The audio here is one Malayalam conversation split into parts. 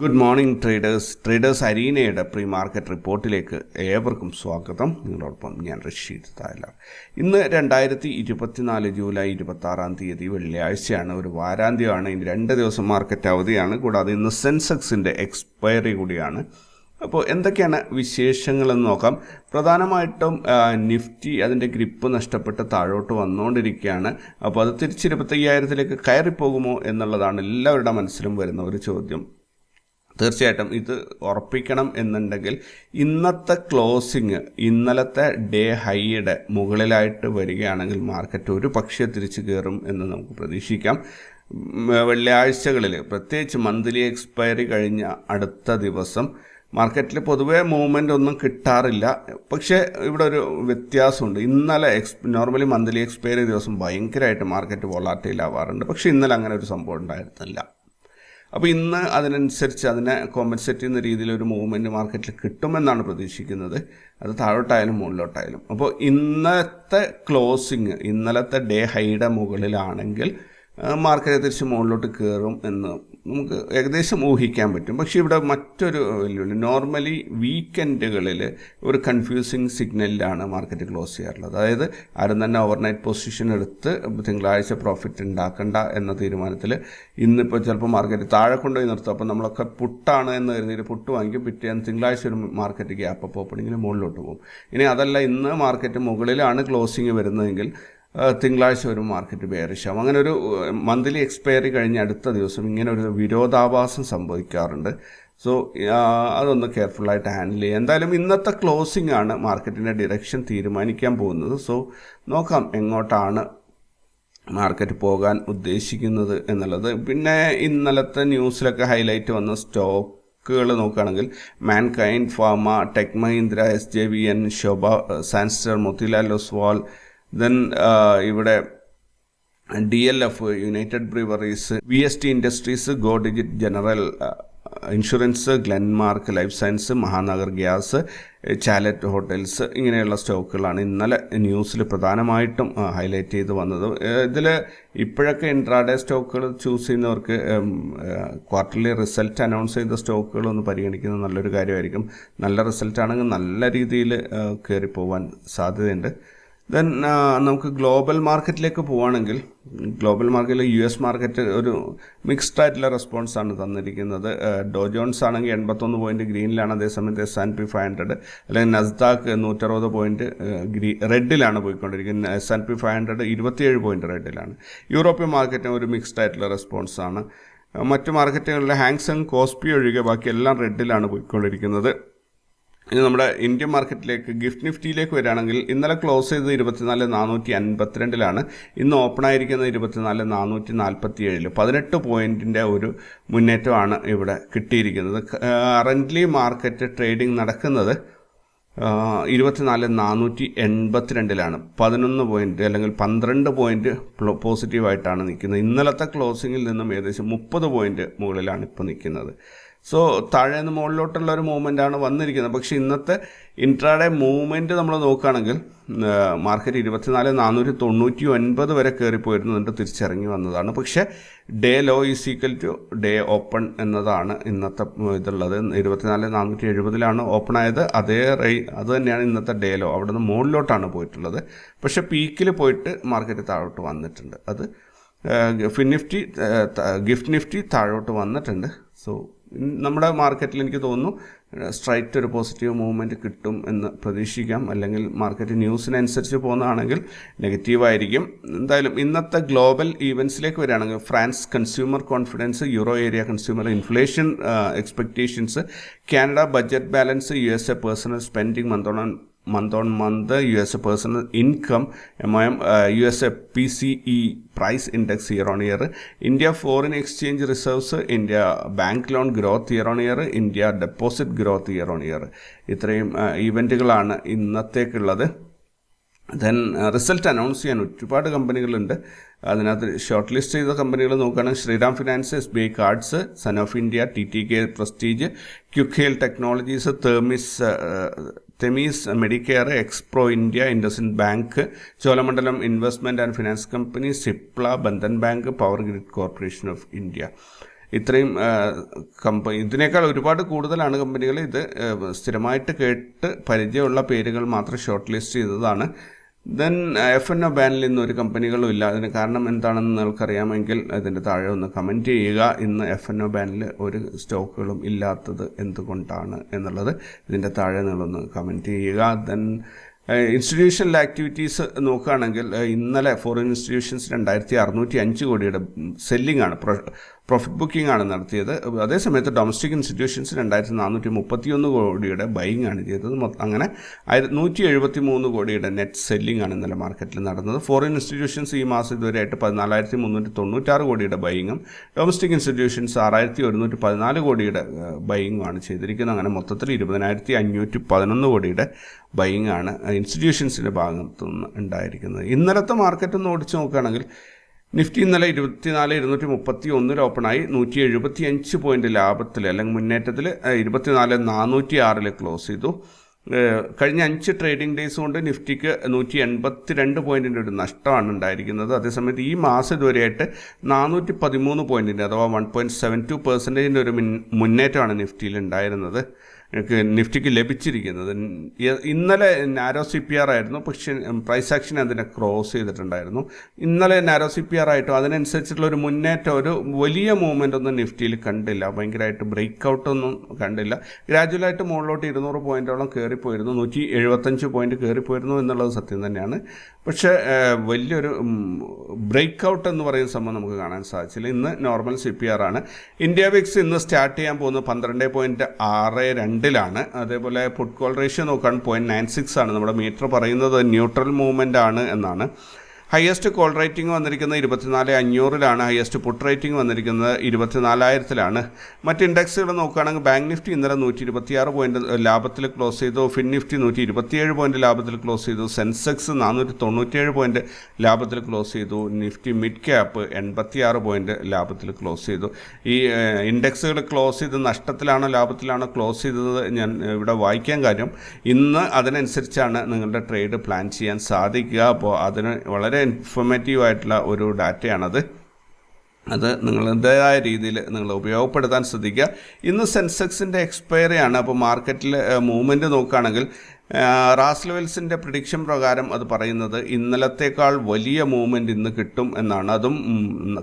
ഗുഡ് മോർണിംഗ് ട്രേഡേഴ്സ് ട്രേഡേഴ്സ് അരീനയുടെ പ്രീ മാർക്കറ്റ് റിപ്പോർട്ടിലേക്ക് ഏവർക്കും സ്വാഗതം. നിങ്ങളോടൊപ്പം ഞാൻ റഷീദ് തായ്ലർ. ഇന്ന് രണ്ടായിരത്തി ഇരുപത്തിനാല് ജൂലൈ ഇരുപത്തി ആറാം തീയതി വെള്ളിയാഴ്ചയാണ്. ഒരു വാരാന്ത്യമാണ്. ഇനി രണ്ട് ദിവസം മാർക്കറ്റ് അവധിയാണ്. കൂടാതെ ഇന്ന് സെൻസെക്സിന്റെ എക്സ്പയറി കൂടിയാണ്. അപ്പോൾ എന്തൊക്കെയാണ് വിശേഷങ്ങളെന്ന് നോക്കാം. പ്രധാനമായിട്ടും നിഫ്റ്റി അതിന്റെ ഗ്രിപ്പ് നഷ്ടപ്പെട്ട് താഴോട്ട് വന്നുകൊണ്ടിരിക്കുകയാണ് അപ്പോൾ അത് തിരിച്ചിരുപത്തയ്യായിരത്തിലേക്ക് കയറിപ്പോകുമോ എന്നുള്ളതാണ് എല്ലാവരുടെ മനസ്സിലും വരുന്ന ഒരു ചോദ്യം. തീർച്ചയായിട്ടും ഇത് ഉറപ്പിക്കണം എന്നുണ്ടെങ്കിൽ ഇന്നത്തെ ക്ലോസിങ് ഇന്നലത്തെ ഡേ ഹൈയുടെ മുകളിലായിട്ട് വരികയാണെങ്കിൽ മാർക്കറ്റ് ഒരു പക്ഷേ തിരിച്ചു കയറും എന്ന് നമുക്ക് പ്രതീക്ഷിക്കാം. വെള്ളിയാഴ്ചകളിൽ പ്രത്യേകിച്ച് മന്ത്ലി എക്സ്പയറി കഴിഞ്ഞ അടുത്ത ദിവസം മാർക്കറ്റിൽ പൊതുവേ മൂവ്മെന്റ് ഒന്നും കിട്ടാറില്ല. പക്ഷേ ഇവിടെ ഒരു വ്യത്യാസമുണ്ട്. ഇന്നലെ എക്സ് നോർമലി മന്ത്ലി എക്സ്പയറി ദിവസം ഭയങ്കരമായിട്ട് മാർക്കറ്റ് വോളാറ്റൈൽ ആവാറുണ്ട്. പക്ഷേ ഇന്നലെ അങ്ങനെ ഒരു സംഭവം ഉണ്ടായിരുന്നില്ല. അപ്പോൾ ഇന്ന് അതിനനുസരിച്ച് അതിനെ കോമ്പൻസേറ്റ് ചെയ്യുന്ന രീതിയിൽ ഒരു മൂവ്മെന്റ് മാർക്കറ്റിൽ കിട്ടുമെന്നാണ് പ്രതീക്ഷിക്കുന്നത്. അത് താഴോട്ടായാലും മുകളിലോട്ടായാലും. അപ്പോൾ ഇന്നത്തെ ക്ലോസിങ് ഇന്നലത്തെ ഡേ ഹൈയുടെ മുകളിലാണെങ്കിൽ മാർക്കറ്റ് തിരിച്ച് മുകളിലോട്ട് കയറും എന്ന് നമുക്ക് ഏകദേശം ഊഹിക്കാൻ പറ്റും. പക്ഷേ ഇവിടെ മറ്റൊരു വെല്ലുവിളി നോർമലി വീക്കെൻഡുകളിൽ ഒരു കൺഫ്യൂസിങ് സിഗ്നലിലാണ് മാർക്കറ്റ് ക്ലോസ് ചെയ്യാറുള്ളത്. അതായത് ആരും തന്നെ ഓവർനൈറ്റ് പൊസിഷൻ എടുത്ത് തിങ്കളാഴ്ച പ്രോഫിറ്റ് ഉണ്ടാക്കണ്ട എന്ന തീരുമാനത്തിൽ ഇന്നിപ്പോൾ ചിലപ്പോൾ മാർക്കറ്റ് താഴെ കൊണ്ടുപോയി നിർത്തും. അപ്പോൾ നമ്മളൊക്കെ പുട്ടാണ് എന്ന് കരുതിയിട്ട് പുട്ട് വാങ്ങിക്കും പിറ്റേന്ന് തിങ്കളാഴ്ച ഒരു മാർക്കറ്റ് ഗ്യാപ്പ് അപ്പോൾ ഓപ്പണിങ്ങിൽ മുകളിലോട്ട് പോകും. ഇനി അതല്ല ഇന്ന് മാർക്കറ്റ് മുകളിലാണ് ക്ലോസിങ് വരുന്നതെങ്കിൽ തിങ്കളാഴ്ച ഒരു മാർക്കറ്റ് ബേറിഷാവും അങ്ങനെ ഒരു മന്ത്ലി എക്സ്പയറി കഴിഞ്ഞ അടുത്ത ദിവസം ഇങ്ങനെ ഒരു വിരോധാഭാസം സംഭവിക്കാറുണ്ട്. സോ അതൊന്ന് കെയർഫുള്ളായിട്ട് ഹാൻഡിൽ ചെയ്യുക എന്തായാലും ഇന്നത്തെ ക്ലോസിംഗ് ആണ് മാർക്കറ്റിന്റെ ഡിറക്ഷൻ തീരുമാനിക്കാൻ പോകുന്നത്. സോ നോക്കാം എങ്ങോട്ടാണ് മാർക്കറ്റ് പോകാൻ ഉദ്ദേശിക്കുന്നത് എന്നുള്ളത്. പിന്നെ ഇന്നലത്തെ ന്യൂസിലൊക്കെ ഹൈലൈറ്റ് വന്ന സ്റ്റോക്ക് സ്റ്റോക്കുകൾ നോക്കുകയാണെങ്കിൽ Mankind pharma tech Mahindra S J V N Sobha Sanstar Motilal Oswal then ഇവിടെ D L F United Breweries V S T Industries Go Digit general insurance Glenmark life science Mahanagar gas Chalet hotels ഇങ്ങനെയുള്ള സ്റ്റോക്കുകളാണ് ഇന്നലെ ന്യൂസിൽ പ്രധാനമായിട്ടും ഹൈലൈറ്റ് ചെയ്ത് വന്നത്. ഇതിൽ ഇപ്പോഴൊക്കെ ഇൻട്രാഡേ സ്റ്റോക്കുകൾ ചൂസ് ചെയ്യുന്നവർക്ക് ക്വാർട്ടർലി റിസൾട്ട് അനൗൺസ് ചെയ്ത സ്റ്റോക്കുകൾ ഒന്ന് പരിഗണിക്കുന്നത് നല്ലൊരു കാര്യമായിരിക്കും. നല്ല റിസൾട്ട് ആണെങ്കിൽ നല്ല രീതിയിൽ കയറിപ്പോവാൻ സാധ്യതയുണ്ട്. ദെൻ നമുക്ക് ഗ്ലോബൽ മാർക്കറ്റിലേക്ക് പോവുകയാണെങ്കിൽ ഗ്ലോബൽ മാർക്കറ്റിൽ യു എസ് മാർക്കറ്റ് ഒരു മിക്സ്ഡ് ആയിട്ടുള്ള റെസ്പോൺസ് ആണ് തന്നിരിക്കുന്നത്. ഡോ ജോൺസ് ആണെങ്കിൽ എൺപത്തൊന്ന് പോയിന്റ് ഗ്രീനിലാണ് അതേസമയത്ത് S and P five hundred അല്ലെങ്കിൽ നസ്ദാക്ക് നൂറ്ററുപത് പോയിന്റ് ഗ്രീ റെഡിലാണ് പോയിക്കൊണ്ടിരിക്കുന്നത്. S and P five hundred ഇരുപത്തിയേഴ് പോയിന്റ് റെഡിലാണ്. യൂറോപ്യൻ മാർക്കറ്റിന് ഒരു മിക്സ്ഡ് ആയിട്ടുള്ള റെസ്പോൺസ് ആണ്. മറ്റു മാർക്കറ്റുകളിലെ ഹാങ്സങ് കോസ്പി ഒഴികെ ബാക്കി എല്ലാം റെഡിലാണ് പോയിക്കൊണ്ടിരിക്കുന്നത്. ഇനി നമ്മുടെ ഇന്ത്യൻ മാർക്കറ്റിലേക്ക് ഗിഫ്റ്റ് നിഫ്റ്റിയിലേക്ക് വരികയാണെങ്കിൽ ഇന്നലെ ക്ലോസ് ചെയ്തത് ഇരുപത്തിനാല് നാനൂറ്റി അൻപത്തിരണ്ടിലാണ്. ഇന്ന് ഓപ്പൺ ആയിരിക്കുന്നത് ഇരുപത്തിനാല് നാനൂറ്റി നാൽപ്പത്തി ഏഴിൽ പതിനെട്ട് പോയിന്റിന്റെ ഒരു മുന്നേറ്റമാണ് ഇവിടെ കിട്ടിയിരിക്കുന്നത്. കറന്റ്ലി മാർക്കറ്റ് ട്രേഡിംഗ് നടക്കുന്നത് ഇരുപത്തിനാല് നാനൂറ്റി എൺപത്തിരണ്ടിലാണ്. പതിനൊന്ന് പോയിന്റ് അല്ലെങ്കിൽ പന്ത്രണ്ട് പോയിന്റ് പോസിറ്റീവായിട്ടാണ് നിൽക്കുന്നത്. ഇന്നലത്തെ ക്ലോസിങ്ങിൽ നിന്നും ഏകദേശം മുപ്പത് പോയിന്റ് മുകളിലാണ് ഇപ്പോൾ നിൽക്കുന്നത്. സോ താഴെ നിന്ന് മുകളിലോട്ടുള്ള ഒരു മൂവ്മെന്റ് ആണ് വന്നിരിക്കുന്നത്. പക്ഷേ ഇന്നത്തെ ഇൻട്രാഡേ മൂവ്മെന്റ് നമ്മൾ നോക്കുകയാണെങ്കിൽ മാർക്കറ്റ് ഇരുപത്തിനാല് നാനൂറ്റി തൊണ്ണൂറ്റി ഒൻപത് വരെ കയറിപ്പോയിരുന്നു എന്നിട്ട് തിരിച്ചിറങ്ങി വന്നതാണ്. പക്ഷേ day low is equal to day open എന്നതാണ് ഇന്നത്തെ ഇതുള്ളത്. ഇരുപത്തിനാല് നാനൂറ്റി എഴുപതിലാണ് ഓപ്പൺ ആയത്. അതേ റേ അത് തന്നെയാണ് ഇന്നത്തെ ഡേ ലോ അവിടെ നിന്ന് മുകളിലോട്ടാണ് പോയിട്ടുള്ളത്. പക്ഷേ പീക്കിൽ പോയിട്ട് മാർക്കറ്റ് താഴോട്ട് വന്നിട്ടുണ്ട്. അത് ഫിൻ നിഫ്റ്റി ഗിഫ്റ്റ് നിഫ്റ്റി താഴോട്ട് വന്നിട്ടുണ്ട്. സോ നമ്മുടെ മാർക്കറ്റിൽ എനിക്ക് തോന്നുന്നു സ്ട്രൈറ്റ് ഒരു പോസിറ്റീവ് മൂവ്മെന്റ് കിട്ടും എന്ന് പ്രതീക്ഷിക്കാം. അല്ലെങ്കിൽ മാർക്കറ്റ് ന്യൂസിനനുസരിച്ച് പോകുന്നതാണെങ്കിൽ നെഗറ്റീവായിരിക്കും. എന്തായാലും ഇന്നത്തെ ഗ്ലോബൽ ഈവൻസിലേക്ക് വരികയാണെങ്കിൽ France consumer confidence euro area consumer inflation expectations Canada budget balance U S A personal spending month on month on month U S A personal income M I M U S A P C E price index year on year India foreign exchange reserves India bank loan growth year on year India deposit growth year on year ഇത്രയും uh, ഇവന്റുകളാണ് ഇന്നത്തേക്കുള്ളത്. ദെൻ റിസൾട്ട് അനൗൺസ് ചെയ്യാൻ ഒരുപാട് കമ്പനികളുണ്ട്. അതിനകത്ത് ഷോർട്ട് ലിസ്റ്റ് ചെയ്ത കമ്പനികൾ നോക്കുകയാണെങ്കിൽ Shriram finance S B I cards sun of India T T K Prestige Quick Heal technologies Themis uh, Themis Medicare Xpro India IndusInd bank Cholamandalam investment and finance company Cipla Bandhan bank power grid corporation of India ഇത്രയും കമ്പനി ഇതിനേക്കാൾ ഒരുപാട് കൂടുതലാണ് കമ്പനികൾ ഇത് സ്ഥിരമായിട്ട് കേട്ട് പരിചയമുള്ള പേരുകൾ മാത്രം ഷോർട്ട് ലിസ്റ്റ് ചെയ്തതാണ്. ദെൻ എഫ് എൻ ഒ ബാനിൽ ഇന്ന് ഒരു കമ്പനികളും ഇല്ല. അതിന് കാരണം എന്താണെന്ന് നിങ്ങൾക്കറിയാമെങ്കിൽ അതിന്റെ താഴെ ഒന്ന് കമന്റ് ചെയ്യുക. ഇന്ന് എഫ് എൻ ഒ ബാനിൽ ഒരു സ്റ്റോക്കുകളും ഇല്ലാത്തത് എന്തുകൊണ്ടാണ് എന്നുള്ളത് ഇതിന്റെ താഴെ നിങ്ങളൊന്ന് കമന്റ് ചെയ്യുക. ദെൻ ഇൻസ്റ്റിറ്റ്യൂഷണൽ ആക്ടിവിറ്റീസ് നോക്കുകയാണെങ്കിൽ ഏഹ്, ഇന്നലെ ഫോറിൻ ഇൻസ്റ്റിറ്റ്യൂഷൻസ് രണ്ടായിരത്തി അറുന്നൂറ്റി അഞ്ച് കോടിയുടെ സെല്ലിംഗ് ആണ്. പ്രോഫിറ്റ് ബുക്കിംഗ് ആണ് നടത്തിയത്. അതേസമയത്ത് ഡൊമസ്റ്റിക് ഇൻസ്റ്റിറ്റ്യൂഷൻസ് രണ്ടായിരത്തി നാനൂറ്റി മുപ്പത്തിയൊന്ന് കോടിയുടെ ബൈങ് ആണ് ചെയ്തത്. അങ്ങനെ നൂറ്റി എഴുപത്തി മൂന്ന് കോടിയുടെ നെറ്റ് സെല്ലിംഗ് ആണ് ഇന്നലെ മാർക്കറ്റിൽ നടന്നത്. ഫോറിൻ ഇൻസ്റ്റിറ്റ്യൂഷൻസ് ഈ മാസം ഇതുവരെയായിട്ട് പതിനാലായിരത്തി മുന്നൂറ്റി തൊണ്ണൂറ്റാറ് കോടിയുടെ ബൈങ്ങും ഡൊമസ്റ്റിക് ഇൻസ്റ്റിറ്റ്യൂഷൻസ് ആറായിരത്തി ഒരുന്നൂറ്റി പതിനാല് കോടിയുടെ ബൈങ്ങും ആണ് ചെയ്തിരിക്കുന്നത്. അങ്ങനെ മൊത്തത്തിൽ ഇരുപതിനായിരത്തി അഞ്ഞൂറ്റി പതിനൊന്ന് കോടിയുടെ ബൈങ് ആണ് ഇൻസ്റ്റിറ്റ്യൂഷൻസിന്റെ ഭാഗത്തു നിന്ന് ഉണ്ടായിരിക്കുന്നത്. ഇന്നലത്തെ മാർക്കറ്റ് ഒന്ന് ഓടിച്ച് നോക്കുകയാണെങ്കിൽ നിഫ്റ്റി ഇന്നലെ ഇരുപത്തിനാല് ഇരുന്നൂറ്റി മുപ്പത്തി ഒന്നിൽ ഓപ്പണായി. നൂറ്റി എഴുപത്തി അഞ്ച് പോയിന്റ് ലാഭത്തിൽ അല്ലെങ്കിൽ മുന്നേറ്റത്തിൽ ഇരുപത്തിനാല് നാനൂറ്റി ആറിൽ ക്ലോസ് ചെയ്തു. കഴിഞ്ഞ അഞ്ച് ട്രേഡിംഗ് ഡേയ്സ് കൊണ്ട് നിഫ്റ്റിക്ക് നൂറ്റി എൺപത്തി രണ്ട് പോയിന്റിന്റെ ഒരു നഷ്ടമാണ് ഉണ്ടായിരിക്കുന്നത്. അതേസമയത്ത് ഈ മാസം ഇതുവരെയായിട്ട് നാനൂറ്റി പതിമൂന്ന് പോയിന്റിന്റെ അഥവാ വൺ പോയിന്റ് സെവൻ ടു പെർസെന്റേജിന്റെ ഒരു മുന്നേറ്റമാണ് നിഫ്റ്റിയിൽ ഉണ്ടായിരുന്നത്. നിഫ്റ്റിക്ക് ലഭിച്ചിരിക്കുന്നത്. ഇന്നലെ നാരോ സി പി ആർ ആയിരുന്നു. പക്ഷേ പ്രൈസ് ആക്ഷൻ അതിനെ ക്രോസ് ചെയ്തിട്ടുണ്ടായിരുന്നു. ഇന്നലെ നാരോ സി പി ആർ ആയിട്ടും അതിനനുസരിച്ചിട്ടുള്ള ഒരു മുന്നേറ്റം ഒരു വലിയ മൂവ്മെന്റ് ഒന്നും നിഫ്റ്റിയിൽ കണ്ടില്ല. ഭയങ്കരമായിട്ട് ബ്രേക്ക് ഔട്ടൊന്നും കണ്ടില്ല. ഗ്രാജുവലായിട്ട് മുകളിലോട്ട് ഇരുന്നൂറ് പോയിന്റോളം കയറിപ്പോയിരുന്നു. നൂറ്റി എഴുപത്തഞ്ച് പോയിന്റ് കയറിപ്പോയിരുന്നു എന്നുള്ളത് സത്യം തന്നെയാണ്. പക്ഷേ വലിയൊരു ബ്രേക്ക് ഔട്ട് എന്ന് പറയുന്ന സംഭവം നമുക്ക് കാണാൻ സാധിച്ചില്ല. ഇന്ന് നോർമൽ സി പി ആർ ആണ്. ഇന്ത്യ വിക്സ് ഇന്ന് സ്റ്റാർട്ട് ചെയ്യാൻ പോകുന്നത് പന്ത്രണ്ട് പോയിന്റ് ആറ് രണ്ടിലാണ്. അതേപോലെ പുട്ട് കോൾ റേഷ്യോ നോക്കാൻ പോയിന്റ് നയൻ സിക്സ് ആണ്. നമ്മുടെ മീറ്റർ പറയുന്നത് ന്യൂട്രൽ മൂവ്മെന്റ് ആണ് എന്നാണ്. ഹയസ്റ്റ് കോൾ റേറ്റിംഗ് വന്നിരിക്കുന്നത് ഇരുപത്തിനാല് അഞ്ഞൂറിലാണ്. ഹയസ്റ്റ് പുട്ട് റേറ്റിംഗ് വന്നിരിക്കുന്നത് ഇരുപത്തിനാലായിരത്തിലാണ്. മറ്റ് ഇൻഡെക്സുകൾ നോക്കുകയാണെങ്കിൽ ബാങ്ക് നിഫ്റ്റി ഇന്നലെ നൂറ്റി ഇരുപത്തിയാറ് പോയിന്റ് ലാഭത്തിൽ ക്ലോസ് ചെയ്തു. ഫിൻ നിഫ്റ്റി നൂറ്റി ഇരുപത്തിയേഴ് പോയിന്റ് ലാഭത്തിൽ ക്ലോസ് ചെയ്തു. സെൻസെക്സ് നാനൂറ്റി തൊണ്ണൂറ്റിയേഴ് പോയിന്റ് ലാഭത്തിൽ ക്ലോസ് ചെയ്തു. നിഫ്റ്റി മിഡ് ക്യാപ്പ് എൺപത്തിയാറ് പോയിന്റ് ലാഭത്തിൽ ക്ലോസ് ചെയ്തു. ഈ ഇൻഡെക്സുകൾ ക്ലോസ് ചെയ്ത് നഷ്ടത്തിലാണോ ലാഭത്തിലാണോ ക്ലോസ് ചെയ്തത് ഞാൻ ഇവിടെ വായിക്കാൻ കാര്യം. ഇന്ന് അതിനനുസരിച്ചാണ് നിങ്ങളുടെ ട്രേഡ് പ്ലാൻ ചെയ്യാൻ സാധിക്കുക. അപ്പോൾ അതിന് വളരെ ഇൻഫോർമേറ്റീവ് ആയിട്ടുള്ള ഒരു ഡാറ്റയാണത് അത് നിങ്ങളുടേതായ രീതിയിൽ നിങ്ങൾ ഉപയോഗപ്പെടുത്താൻ ശ്രദ്ധിക്കുക. ഇന്ന് സെൻസെക്സിന്റെ എക്സ്പയറി ആണ്. അപ്പോൾ മാർക്കറ്റിൽ മൂവ്മെന്റ് നോക്കുകയാണെങ്കിൽ റാസ് ലെവൽസിന്റെ പ്രിഡിക്ഷൻ പ്രകാരം അത് പറയുന്നത് ഇന്നലത്തേക്കാൾ വലിയ മൂവ്മെന്റ് ഇന്ന് കിട്ടും എന്നാണ്. അതും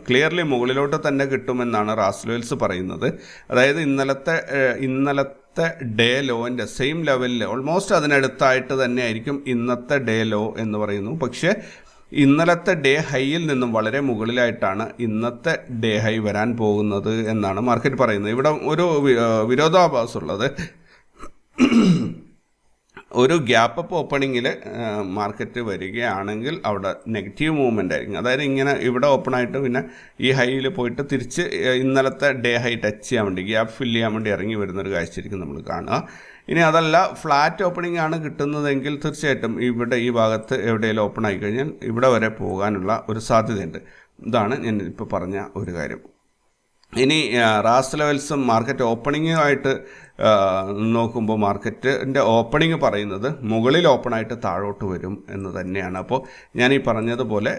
ക്ലിയർലി മുകളിലോട്ട് തന്നെ കിട്ടുമെന്നാണ് റാസ് ലെവൽസ് പറയുന്നത്. അതായത് ഇന്നലത്തെ ഇന്നലത്തെ ഡേ ലോന്റെ സെയിം ലെവലിൽ ഓൾമോസ്റ്റ് അതിനടുത്തായിട്ട് തന്നെ ആയിരിക്കും ഇന്നത്തെ ഡേ ലോ എന്ന് പറയുന്നു. പക്ഷേ ഇന്നലത്തെ ഡേ ഹൈയിൽ നിന്നും വളരെ മുകളിലായിട്ടാണ് ഇന്നത്തെ ഡേ ഹൈ വരാൻ പോകുന്നത് എന്നാണ് മാർക്കറ്റ് പറയുന്നത്. ഇവിടെ ഒരു വിരോധാഭാസം ഉള്ളത്. ഒരു ഗ്യാപ്പ് അപ്പ് ഓപ്പണിങ്ങിൽ മാർക്കറ്റ് വരികയാണെങ്കിൽ അവിടെ നെഗറ്റീവ് മൂവ്മെന്റ് ആയിരിക്കും. അതായത് ഇങ്ങനെ ഇവിടെ ഓപ്പൺ ആയിട്ട് പിന്നെ ഈ ഹൈയിൽ പോയിട്ട് തിരിച്ച് ഇന്നലത്തെ ഡേ ഹൈ ടച്ച് ചെയ്യാൻ വേണ്ടി ഗ്യാപ്പ് ഫില്ല് ചെയ്യാൻ വേണ്ടി ഇറങ്ങി വരുന്നൊരു കാഴ്ചയായിരിക്കും നമ്മൾ കാണുക. ഇനി അതല്ല ഫ്ലാറ്റ് ഓപ്പണിംഗ് ആണ് കിട്ടുന്നതെങ്കിൽ തീർച്ചയായിട്ടും ഇവിടെ ഈ ഭാഗത്ത് എവിടെയെങ്കിലും ഓപ്പൺ ആയി കഴിഞ്ഞാൽ ഇവിടെ വരെ പോകാനുള്ള ഒരു സാധ്യതയുണ്ട്. ഇതാണ് ഞാൻ ഇപ്പോൾ പറഞ്ഞ ഒരു കാര്യം. ഇനി റാസ് ലെവൽസും മാർക്കറ്റ് ഓപ്പണിങ്ങുമായിട്ട് നോക്കുമ്പോൾ മാർക്കറ്റിന്റെ ഓപ്പണിംഗ് പറയുന്നത് മുകളിൽ ഓപ്പൺ ആയിട്ട് താഴോട്ട് വരും എന്ന് തന്നെയാണ്. അപ്പോൾ ഞാൻ ഈ പറഞ്ഞതുപോലെ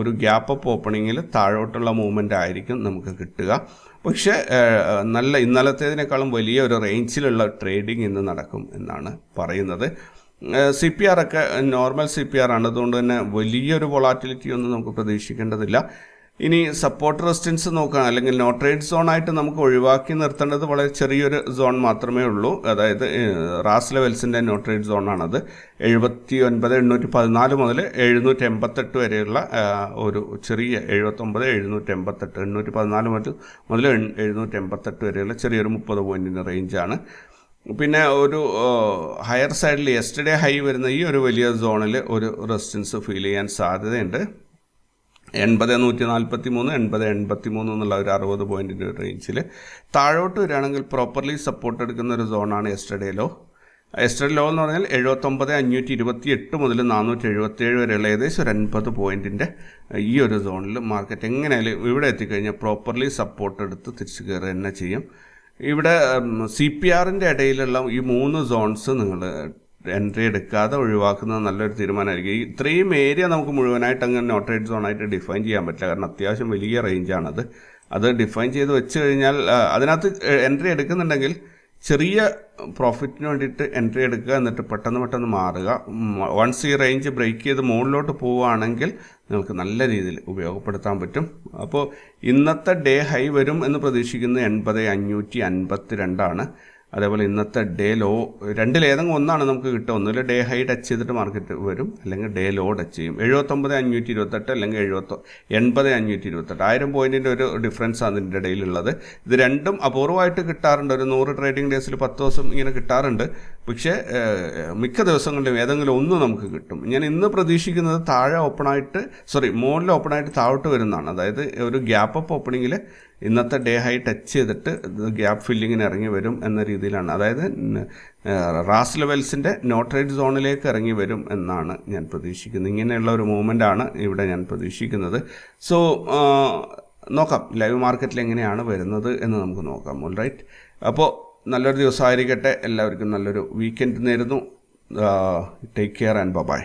ഒരു ഗ്യാപ്പ് അപ്പ് ഓപ്പണിങ്ങിൽ താഴോട്ടുള്ള മൂവ്മെന്റ് ആയിരിക്കും നമുക്ക് കിട്ടുക. പക്ഷേ നല്ല ഇന്നലത്തേതിനേക്കാളും വലിയ ഒരു റേഞ്ചിലുള്ള ട്രേഡിംഗ് ഇന്ന് നടക്കും എന്നാണ് പറയുന്നത്. സി പി ആർ ഒക്കെ നോർമൽ സി പി ആർ ആണ് അതുകൊണ്ട് തന്നെ വലിയൊരു വൊളാറ്റിലിറ്റി ഒന്നും നമുക്ക് പ്രതീക്ഷിക്കേണ്ടതില്ല. ഇനി സപ്പോർട്ട് റെസിസ്റ്റൻസ് നോക്കുകയാണ് അല്ലെങ്കിൽ നോ ട്രേഡ് സോൺ ആയിട്ട് നമുക്ക് ഒഴിവാക്കി നിർത്തേണ്ടത് വളരെ ചെറിയൊരു സോൺ മാത്രമേ ഉള്ളൂ. അതായത് റാസ് ലെവൽസിന്റെ നോ ട്രേഡ് സോണാണത് എഴുപത്തി ഒൻപത് എണ്ണൂറ്റി പതിനാല് മുതൽ എഴുന്നൂറ്റി എൺപത്തെട്ട് വരെയുള്ള ഒരു ചെറിയ എഴുപത്തൊമ്പത് എഴുന്നൂറ്റി എൺപത്തെട്ട് എണ്ണൂറ്റി പതിനാല് മുതൽ മുതൽ എഴുന്നൂറ്റി എൺപത്തെട്ട് വരെയുള്ള ചെറിയൊരു മുപ്പത് പോയിന്റിന്റെ റേഞ്ചാണ് പിന്നെ ഒരു ഹയർ സൈഡിൽ യെസ്റ്റർഡേ ഹൈ വരുന്ന ഈ ഒരു വലിയ സോണിൽ ഒരു റെസിസ്റ്റൻസ് ഫീൽ ചെയ്യാൻ സാധ്യതയുണ്ട്. എൺപത് നൂറ്റി നാൽപ്പത്തി മൂന്ന് എൺപത് എൺപത്തി മൂന്ന് എന്നുള്ള ഒരു അറുപത് പോയിന്റിന്റെ ഒരു റേഞ്ചിൽ താഴോട്ട് വരികയാണെങ്കിൽ പ്രോപ്പർലി സപ്പോർട്ട് എടുക്കുന്ന ഒരു സോണാണ് യെസ്റ്റർഡേ ലോ. യെസ്റ്റർഡേ ലോ എന്ന് പറഞ്ഞാൽ എഴുപത്തൊമ്പത് അഞ്ഞൂറ്റി ഇരുപത്തി എട്ട് മുതൽ നാനൂറ്റി എഴുപത്തേഴ് വരെയുള്ള ഏകദേശം ഒരു അൻപത് പോയിന്റിന്റെ ഈ ഒരു സോണിൽ മാർക്കറ്റ് എങ്ങനെയായാലും ഇവിടെ എത്തിക്കഴിഞ്ഞാൽ പ്രോപ്പർലി സപ്പോർട്ട് എടുത്ത് തിരിച്ചു കയറുക തന്നെ ചെയ്യും. ഇവിടെ സി പി ആറിന്റെ ഇടയിലുള്ള ഈ മൂന്ന് സോൺസ് നിങ്ങൾ എൻട്രി എടുക്കാതെ ഒഴിവാക്കുന്നത് നല്ലൊരു തീരുമാനമായിരിക്കും. ഇത്രയും ഏരിയ നമുക്ക് മുഴുവനായിട്ട് അങ്ങനെ നോട്ടേഡ് സോണായിട്ട് ഡിഫൈൻ ചെയ്യാൻ പറ്റില്ല. കാരണം അത്യാവശ്യം വലിയ റേഞ്ചാണത് അത് ഡിഫൈൻ ചെയ്ത് വെച്ച് കഴിഞ്ഞാൽ അതിനകത്ത് എൻട്രി എടുക്കുന്നുണ്ടെങ്കിൽ ചെറിയ പ്രോഫിറ്റിന് വേണ്ടിയിട്ട് എൻട്രി എടുക്കുക എന്നിട്ട് പെട്ടെന്ന് പെട്ടെന്ന് മാറുക. വൺസ് ഈ റേഞ്ച് ബ്രേക്ക് ചെയ്ത് മുകളിലോട്ട് പോവുകയാണെങ്കിൽ നിങ്ങൾക്ക് നല്ല രീതിയിൽ ഉപയോഗപ്പെടുത്താൻ പറ്റും. അപ്പോൾ ഇന്നത്തെ ഡേ ഹൈ വരും എന്ന് പ്രതീക്ഷിക്കുന്നത് എൺപത് അഞ്ഞൂറ്റി അൻപത്തി രണ്ടാണ് അതേപോലെ ഇന്നത്തെ ഡേ ലോ രണ്ടിലേതെങ്കിലും ഒന്നാണ് നമുക്ക് കിട്ടുക. ഒന്നുമില്ല ഡേ ഹൈ ടച്ച് ചെയ്തിട്ട് മാർക്കറ്റ് വരും അല്ലെങ്കിൽ ഡേ ലോ ടച്ച് ചെയ്യും. എഴുപത്തൊമ്പത് അഞ്ഞൂറ്റി ഇരുപത്തെട്ട് അല്ലെങ്കിൽ എഴുപത്തൊ എൺപത് അഞ്ഞൂറ്റി ഇരുപത്തെട്ട് ആയിരം പോയിന്റിന്റെ ഒരു ഡിഫറൻസ് ആണ് ഇതിന്റെ ഇടയിലുള്ളത്. ഇത് രണ്ടും അപൂർവമായിട്ട് കിട്ടാറുണ്ട്. ഒരു നൂറ് ട്രേഡിംഗ് ഡേയ്സിൽ പത്ത് ദിവസം ഇങ്ങനെ കിട്ടാറുണ്ട്. പക്ഷേ മിക്ക ദിവസങ്ങളിലും ഏതെങ്കിലും ഒന്ന് നമുക്ക് കിട്ടും. ഞാൻ ഇന്ന് പ്രതീക്ഷിക്കുന്നത് താഴെ ഓപ്പണായിട്ട് സോറി മുകളിൽ ഓപ്പണായിട്ട് താഴോട്ട് വരുന്നതാണ്. അതായത് ഒരു ഗ്യാപ്പ് അപ്പ് ഓപ്പണിങ്ങിൽ ഇന്നത്തെ ഡേ ഹൈ ടച്ച് ചെയ്തിട്ട് ഗ്യാപ്പ് ഫില്ലിങ്ങിന് ഇറങ്ങി വരും എന്ന രീതിയിലാണ്. അതായത് ന- റാസ് ലെവൽസിന്റെ നോട്രേറ്റ് സോണിലേക്ക് ഇറങ്ങി വരും എന്നാണ് ഞാൻ പ്രതീക്ഷിക്കുന്നത്. ഇങ്ങനെയുള്ള ഒരു മൂവ്മെന്റ് ആണ് ഇവിടെ ഞാൻ പ്രതീക്ഷിക്കുന്നത്. സോ നോക്കാം ലൈവ് മാർക്കറ്റിൽ എങ്ങനെയാണ് വരുന്നത് എന്ന് നമുക്ക് നോക്കാം. ഓൾ റൈറ്റ് അപ്പോൾ നല്ലൊരു ദിവസമായിരിക്കട്ടെ. എല്ലാവർക്കും നല്ലൊരു വീക്കെൻഡ് നേരുന്നു. Take care and by